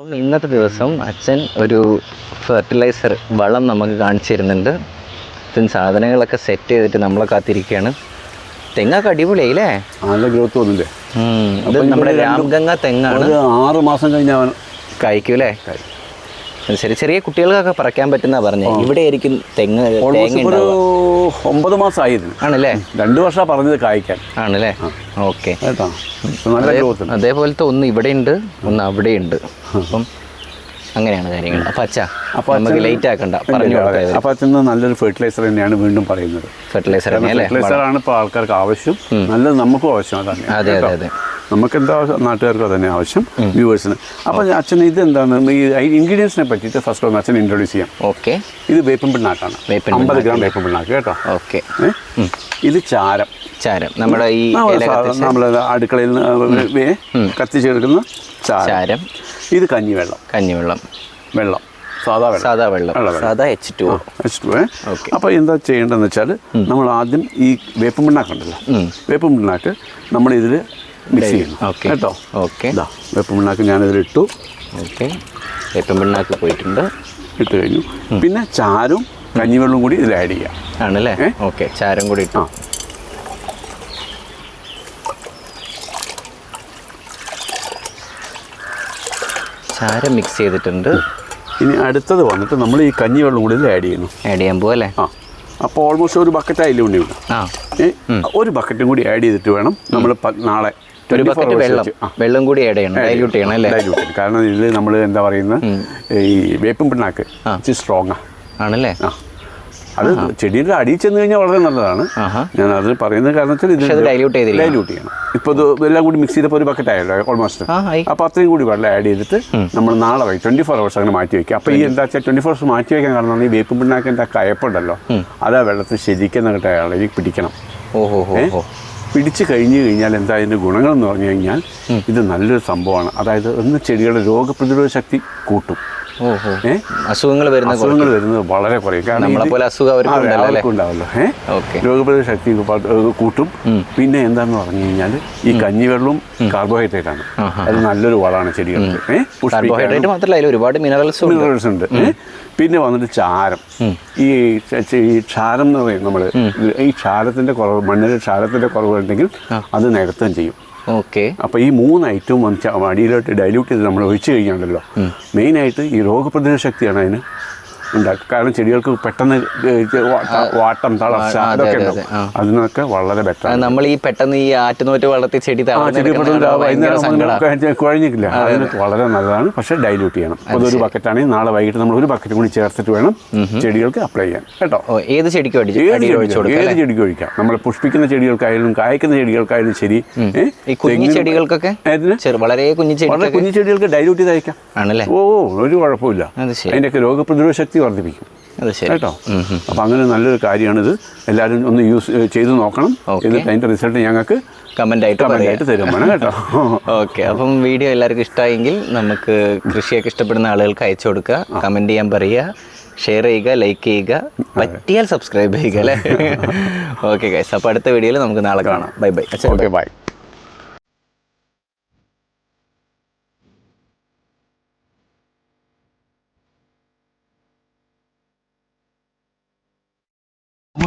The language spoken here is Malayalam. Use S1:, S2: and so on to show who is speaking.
S1: അപ്പം ഇന്നത്തെ ദിവസം അച്ഛൻ ഒരു ഫെർട്ടിലൈസർ വളം നമുക്ക് കാണിച്ചു തരുന്നുണ്ട്. അച്ഛൻ സാധനങ്ങളൊക്കെ സെറ്റ് ചെയ്തിട്ട് നമ്മളെ കാത്തിരിക്കുകയാണ്. തെങ്ങൊക്കെ അടിപൊളിയായില്ലേ?
S2: നല്ല ഗ്രോത്ത് വന്നില്ലേ?
S1: ഇത് നമ്മുടെ
S2: രാമഗംഗ
S1: രാംഗംഗ തെങ്ങാണ്.
S2: ആറ് മാസം കഴിഞ്ഞ കഴിക്കൂലേ?
S1: കായ്ക്കും ശരി ചെറിയ കുട്ടികൾക്കൊക്കെ പറിക്കാൻ പറ്റുന്ന പറഞ്ഞു. ഇവിടെ ആയിരിക്കും തെങ്ങ്
S2: ഒരു ഒമ്പത് മാസമായിരുന്നു
S1: ആണല്ലേ?
S2: രണ്ട് വർഷം പറഞ്ഞത് കായ്ക്കാൻ.
S1: ആണല്ലേ? ഓക്കെ. അതേപോലത്തെ ഒന്ന് ഇവിടെ ഉണ്ട് ഒന്ന് അവിടെ ഉണ്ട് അപ്പം അങ്ങനെയാണ് കാര്യങ്ങൾ. അപ്പൊ അച്ഛാ
S2: അപ്പൊ
S1: നമുക്ക് ലൈറ്റ് ആക്കണ്ട. പറഞ്ഞു
S2: അപ്പൊ അച്ഛൻ നല്ലൊരു ഫെർട്ടിലൈസർ തന്നെയാണ് വീണ്ടും പറയുന്നത്.
S1: ഫെർട്ടിലൈസർ
S2: ഫെർട്ടിലൈസർ ആണ് ഇപ്പോൾ ആൾക്കാർക്ക് ആവശ്യം. നല്ലത് നമുക്കും ആവശ്യം അതാണ്.
S1: അതെ അതെ അതെ.
S2: നമുക്ക് എന്താ നാട്ടുകാർക്കും അതന്നെ ആവശ്യം വ്യൂവേഴ്സിന്. അപ്പോൾ അച്ഛൻ ഇത് എന്താണ് ഈ ഇൻഗ്രീഡിയൻസിനെ പറ്റിയിട്ട് ഫസ്റ്റ് ഒന്ന് അച്ഛൻ ഇൻട്രൊഡ്യൂസ് ചെയ്യാം.
S1: ഓക്കെ.
S2: ഇത് വേപ്പം പിണ്ണാക്കാണ് അമ്പത് ഗ്രാം വേപ്പം പിണ്ണാക്ക് കേട്ടോ.
S1: ഓക്കെ.
S2: ഇത് ചാരം.
S1: ചാരം. നമ്മുടെ ഈ
S2: നമ്മൾ അടുക്കളയിൽ കത്തിച്ചെടുക്കുന്ന ചാരം. ഇത് കഞ്ഞിവെള്ളം.
S1: കഞ്ഞിവെള്ളം.
S2: വെള്ളം. സാധാ വെള്ളം.
S1: സാധാ വെള്ളം. സാധാ എച്ച് ടു
S2: എച്ച്
S1: ടു
S2: അപ്പോൾ എന്താ ചെയ്യേണ്ടതെന്ന് വെച്ചാൽ നമ്മൾ ആദ്യം ഈ വേപ്പൻ പിണ്ണാക്കുണ്ടല്ലോ വേപ്പ് പിണ്ണാക്ക് നമ്മൾ ഇതിൽ മിക്സ്
S1: ചെയ്യണം.
S2: കേട്ടോ?
S1: ഓക്കെ
S2: വേപ്പ് പിണ്ണാക്ക് ഞാനിതിൽ ഇട്ടു.
S1: ഓക്കെ വേപ്പ് പിണ്ണാക്ക് പോയിട്ടുണ്ട്.
S2: ഇട്ട് കഴിഞ്ഞു. പിന്നെ ചാരും കഞ്ഞിവെള്ളവും കൂടി ഇതിൽ ആഡ് ചെയ്യാം.
S1: ആണല്ലേ? ഓക്കെ ചാരം കൂടി ഇട്ടു. ചാരം മിക്സ് ചെയ്തിട്ടുണ്ട്.
S2: ഇനി അടുത്തത് വന്നിട്ട് നമ്മൾ ഈ കഞ്ഞിവെള്ളം കൂടി ആഡ് ചെയ്യുന്നു.
S1: ആഡ് ചെയ്യാൻ പോവല്ലേ
S2: ആ. അപ്പോൾ ഓൾമോസ്റ്റ് ഒരു ബക്കറ്റ് അതിൽ ഉണ്ണി? ഉണ്ട് ഒരു ബക്കറ്റും കൂടി ആഡ് ചെയ്തിട്ട് വേണം നമ്മൾ നാളെ
S1: ഒരു ബക്കറ്റ് വെള്ളം. വെള്ളം കൂടി ആഡ് ചെയ്യണം. ഡൈല്യൂട്ട് ചെയ്യണം. അല്ലേ?
S2: ഡൈല്യൂട്ട് ചെയ്യണം. കാരണം ഇതിൽ നമ്മൾ എന്താ പറയുന്നത് ഈ വേപ്പും പിണ്ണാക്ക് ഇച്ചിരി സ്ട്രോങ്ങാണ്
S1: ആണല്ലേ?
S2: ആ. അത് ചെടിയുടെ അടിയിൽ ചെന്ന് കഴിഞ്ഞാൽ വളരെ നല്ലതാണ്. ഞാൻ അത് പറയുന്ന കാരണത്തിൽ ഇത്
S1: ഡൈല്യൂട്ട്
S2: ഡൈല്യൂട്ട് ചെയ്യണം. ഇപ്പോൾ ഇത് എല്ലാം കൂടി മിക്സ് ചെയ്തപ്പോൾ ഒരു ബക്കറ്റ് ആയല്ലോ ഓൾമോസ്റ്റ് അപ്പോൾ അത്രയും കൂടി വെള്ളം ആഡ് ചെയ്തിട്ട് നമ്മൾ നാളെ വൈകി ട്വന്റി ഫോർ അവേഴ്സ് അങ്ങനെ മാറ്റി വയ്ക്കുക അപ്പോൾ ഈ എന്താ വെച്ചാൽ ട്വന്റി ഫോർ അവേഴ്സ് മാറ്റി വയ്ക്കാൻ കാരണം ഈ വേപ്പ് പിണ്ണാക്കിന്റെ കയപ്പുണ്ടല്ലോ അത് ആ വെള്ളത്തിൽ ശരിക്കും അങ്ങോട്ട് ഇളകി പിടിക്കണം.
S1: ഓഹോ?
S2: പിടിച്ചു കഴിഞ്ഞു കഴിഞ്ഞാൽ എന്താ അതിന്റെ ഗുണങ്ങളെന്ന് പറഞ്ഞു കഴിഞ്ഞാൽ ഇത് നല്ലൊരു സംഭവമാണ്. അതായത് ഒന്ന് ചെടികളുടെ രോഗപ്രതിരോധ ശക്തി കൂട്ടും?
S1: അസുഖങ്ങൾ വരുന്ന
S2: അസുഖങ്ങൾ വരുന്നത് വളരെ കുറയും. കാരണം
S1: നമ്മളെ
S2: ഇത്
S1: പോലെ അസുഖം അവർക്കും
S2: ഉണ്ടാവല്ലോ ഏഹ് രോഗപ്രതിരോധ ശക്തി കൂട്ടും. പിന്നെ എന്താന്ന് പറഞ്ഞു കഴിഞ്ഞാൽ ഈ കഞ്ഞിവെള്ളവും കാർബോഹൈഡ്രേറ്റ് ആണ് അത് നല്ലൊരു വളമാണ് ചെടികൾക്ക്
S1: കാർബോഹൈഡ്രേറ്റ് മാത്രമല്ല ഒരുപാട് മിനറൽസ്
S2: മിനറൽസ് ഉണ്ട്. പിന്നെ വന്നിട്ട് ചാരം ഈ ചാരം എന്ന് പറയും നമ്മൾ ഈ ക്ഷാരത്തിന്റെ കുറവ് മണ്ണിൽ ക്ഷാരത്തിന്റെ കുറവുണ്ടെങ്കിൽ അത് നികത്തുകയും ചെയ്യും.
S1: ഓക്കെ.
S2: അപ്പോൾ ഈ മൂന്ന് ഐറ്റവും അടിയിലോട്ട് ഡൈല്യൂട്ട് ചെയ്ത് നമ്മൾ ഒഴിച്ചു കഴിഞ്ഞാണല്ലോ മെയിനായിട്ട് ഈ രോഗപ്രതിരോധ ശക്തിയാണ് അതിന് ഉണ്ടാക്കുക കാരണം ചെടികൾക്ക് പെട്ടെന്ന് വാട്ടം തളർച്ച അതൊക്കെ ഉണ്ടാവും. അതിനൊക്കെ വളരെ ബെറ്റർ
S1: നമ്മൾ ഈ പെട്ടെന്ന് ഈ ആറ്റുനോറ്റ് വളർത്തി ചെടി
S2: കുഴഞ്ഞിട്ടില്ല. അതിന് വളരെ നല്ലതാണ്. പക്ഷെ ഡൈല്യൂട്ട് ചെയ്യണം. അതൊരു ബക്കറ്റാണെങ്കിൽ നാളെ വൈകിട്ട് നമ്മൾ ഒരു ബക്കറ്റ് കൂടി ചേർത്തിട്ട് വേണം ചെടികൾക്ക് അപ്ലൈ ചെയ്യാൻ. കേട്ടോ?
S1: ഏത് ചെടിക്കും
S2: ഏത് ചെടിക്കും
S1: കൊടുക്കാം
S2: ഏത് ചെടിക്കും ഒഴിക്കാം? നമ്മൾ പുഷ്പിക്കുന്ന ചെടികൾക്കായാലും കായ്ക്കുന്ന ചെടികൾക്കായാലും ശരി?
S1: കുഞ്ഞു ചെടികൾക്കൊക്കെ? വളരെ കുഞ്ഞു
S2: കുഞ്ഞു ചെടികൾക്ക് ഡൈല്യൂട്ട് ചെയ്ത് അയക്കാം.
S1: ആണല്ലേ?
S2: ഓ ഒരു കുഴപ്പമില്ല. അതിന്റെയൊക്കെ രോഗപ്രതിരോധ ശക്തി വർദ്ധിപ്പിക്കും കേട്ടോ? അപ്പം അങ്ങനെ നല്ലൊരു കാര്യമാണിത്. എല്ലാവരും ഒന്ന് യൂസ് ചെയ്ത് നോക്കണം. എന്നിട്ട് അതിന്റെ റിസൾട്ട് ഞങ്ങൾക്ക്
S1: കമന്റ് ആയിട്ട്
S2: ആയിട്ട് തരും. വേണം കേട്ടോ.
S1: ഓക്കെ. അപ്പം വീഡിയോ എല്ലാവർക്കും ഇഷ്ടമായെങ്കിൽ നമുക്ക് കൃഷിയൊക്കെ ഇഷ്ടപ്പെടുന്ന ആളുകൾക്ക് അയച്ചു കൊടുക്കുക. കമന്റ് ചെയ്യാൻ പറയുക. ഷെയർ ചെയ്യുക ലൈക്ക് ചെയ്യുക. പറ്റിയാൽ സബ്സ്ക്രൈബ് ചെയ്യുക അല്ലേ? Okay guys. അപ്പോൾ അടുത്ത വീഡിയോയിൽ നമുക്ക് നാളെ കാണാം. Bye bye.
S2: Okay bye.